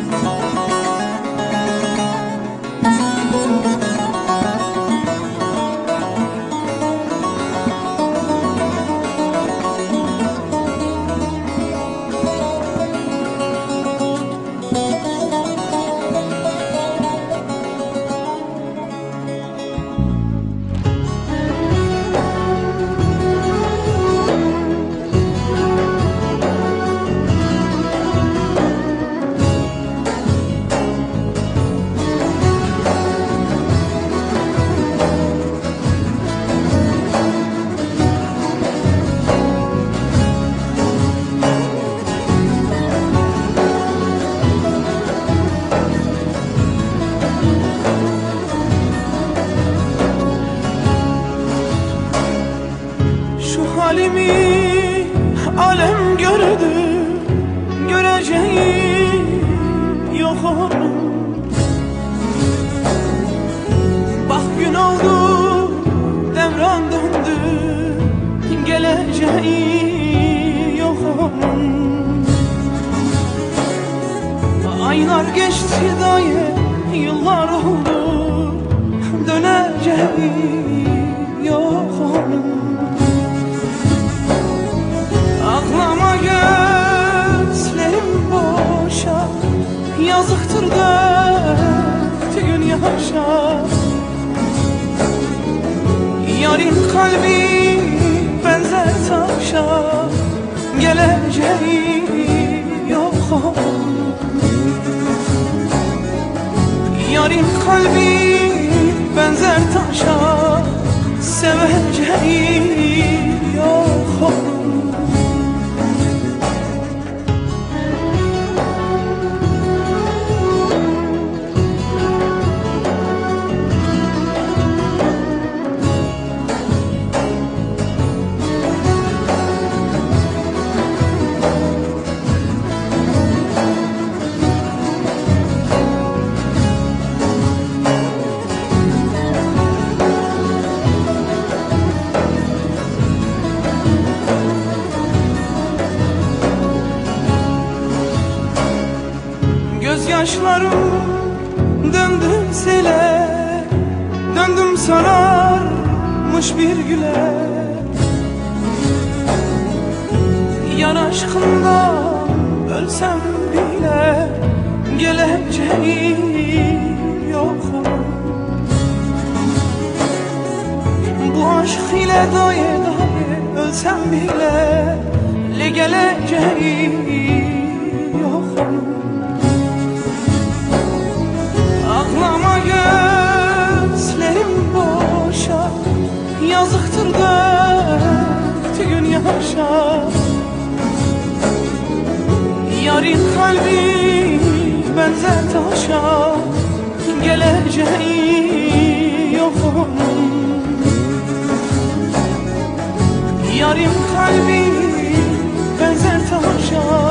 home. Halimi alem gördü Göreceği yok onun. Bak gün oldu devran döndü Geleceği yok onun. Aylar geçti daye yıllar oldu Döneceği Yarın kalbi benzer taşa Geleceği yok Yarın kalbi benzer taşa Seveceği Gözyaşlarım döndü sele Döndüm sararmış bir güle. Yan aşkından ölsem bile Geleceği yok. Bu aşk ile daye daye ölsem bile Le geleceği yok Yarın kalbi benzer taşa Geleceği yok onun Yarın kalbi benzer taşa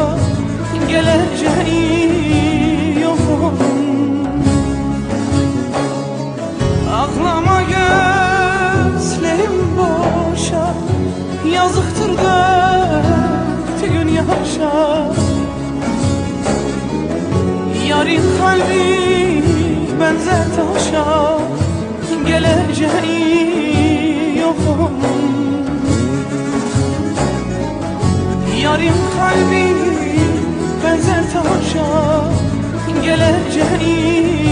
Yarın kalbi benzer taşa Geleceği yok onun Yarın kalbi benzer taşa Geleceği